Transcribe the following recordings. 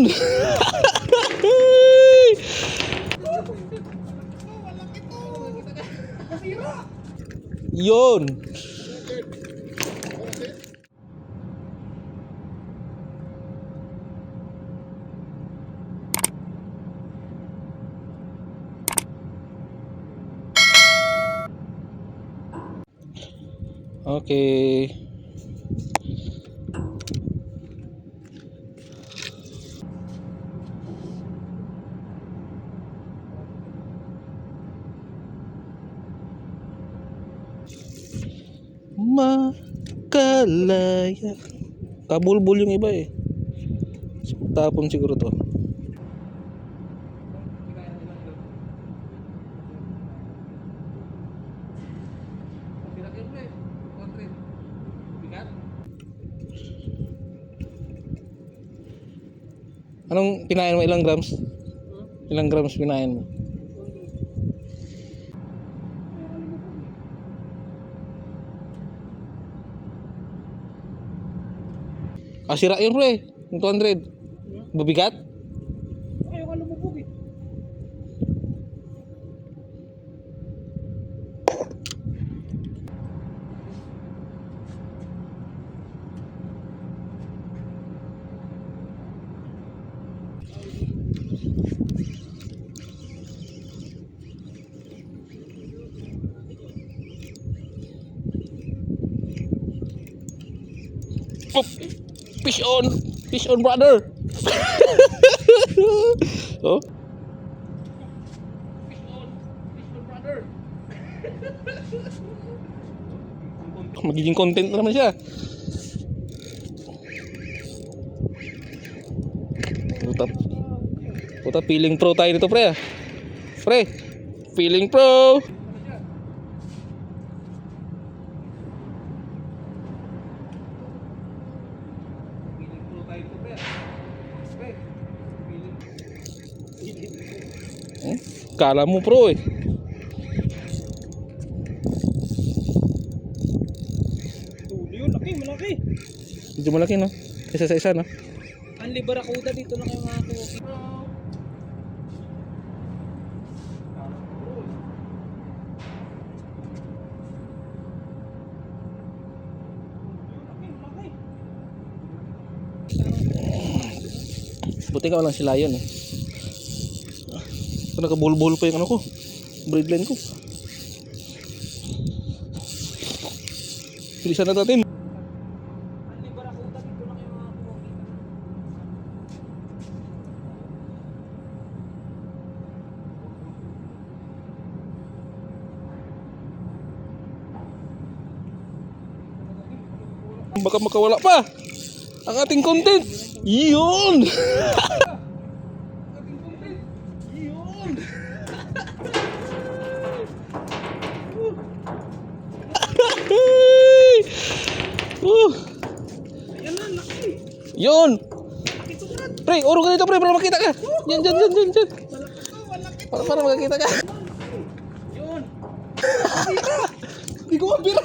Yun! Yun! Okay. Makalaya. Kabulbul yung iba eh. Tapon siguro to. Anong pinain mo? Ilang grams? Ilang grams pinain mo? Ah, sira yun bro eh. Yung 200. Mabigat? Ayaw ka lumubog eh. Oh, fish on! Fish on brother! oh? Magiging content na naman siya. Puta, puta feeling pro tayo nito pre. ah. Pre, feeling pro. Kala mo pro eh. Yun, laki, malaki. Medyo malaki no. Isa sa isa no. Ang libarakuda dito na kayo mga kuki. Buti ka walang sila yun eh. Ito nakabulbul pa yung ano ko. Breadline ko. Bilisan na natin. Baka makawala pa. Ang ating content. Yun! uh, Ayan na, laki. yun! Pre, urong ka dito pre para makita ka. Yan, dyan. Malaki to, malaki. Para, para makakita ka. Yun. Hindi ko mabira.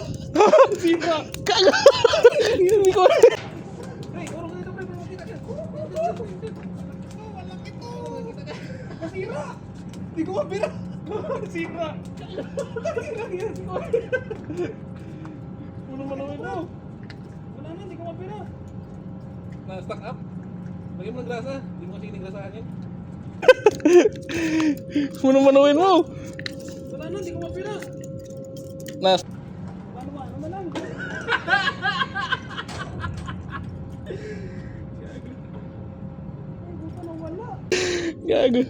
Sira. Kaga. Hindi ko Pre, urong ka dito, pre, para makita ka. Masira. Hindi ko mabira. Sira. Sira yan. Ano man naman daw? Wala na, hindi ko mabira. Na-stack up? Lagyan mo ng grasa. Hindi mo kasi inigrasahan yun. Ano manawin mo? Wala na, hindi ko mabira. Na Ano ba, ano ba lang? Gago.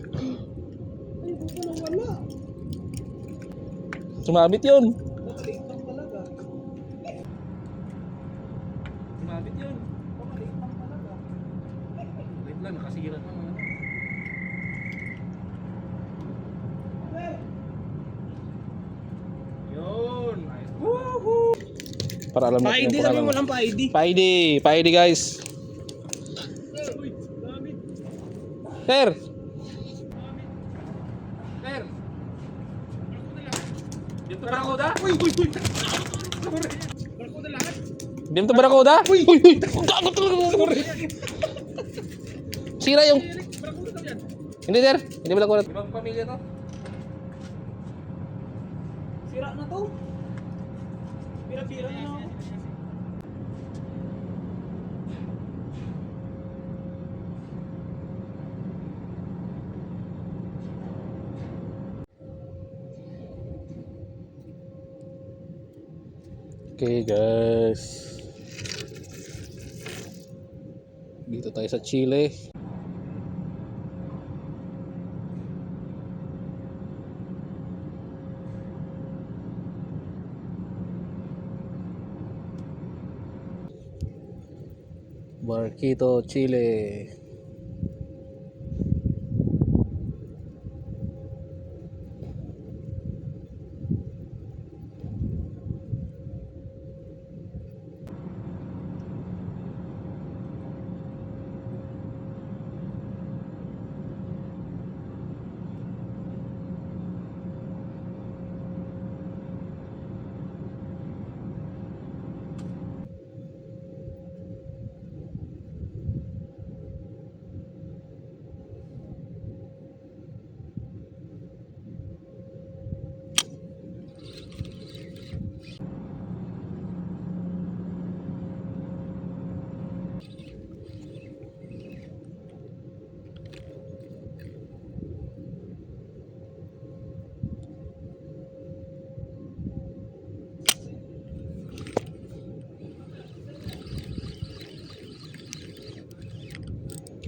Sumabit yun. Nakaliit lang talaga. Sumabit yun. Nakaliit lang talaga. Wait lang, nakasira na. Pre, Yun. Nice. Woohoo! Para alam Pa-ID, para sabi mo lang pa-ID. Pa-ID. Pa-ID guys. Sir. Sir. Dito Barakuda? Uy, uy, uy. Sorry. Barko na lahat. Dito Barakuda? Uy, uy, uy. Gago talaga mo. Sira yung... Kulit lang yan. Hindi sir, hindi ba kulat? Ibang pamilya to? Sira na to. Pira-pira na. oh. Okay guys. Dito tayo sa Chile. Barquito, Chile.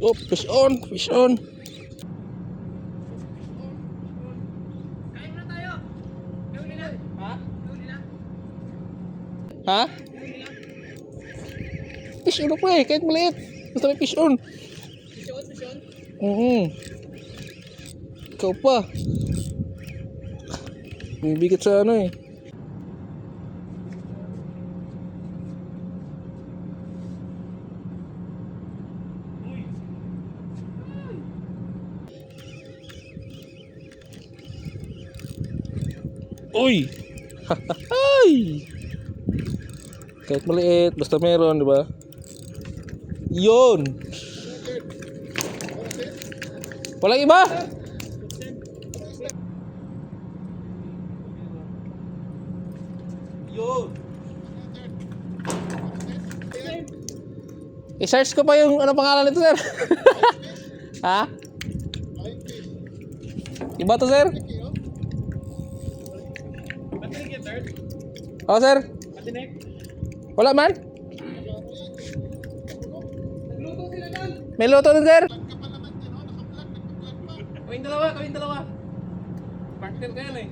Oh, fish on, fish on. Ha? Fish on pre, kahit maliit. Basta may fish on. Mission, mission. Oo. Ikaw pa. May bigat sa ano eh. Uy! Hay! Kahit maliit, basta meron, di ba? Yun! Walang iba? Yun! I-search ko pa yung ano pangalan nito, sir. ha? Iba to, sir? Oh, sir? Wala man? May luto nun, sir? Kawin dalawa, kawin dalawa. Partner ka yan eh.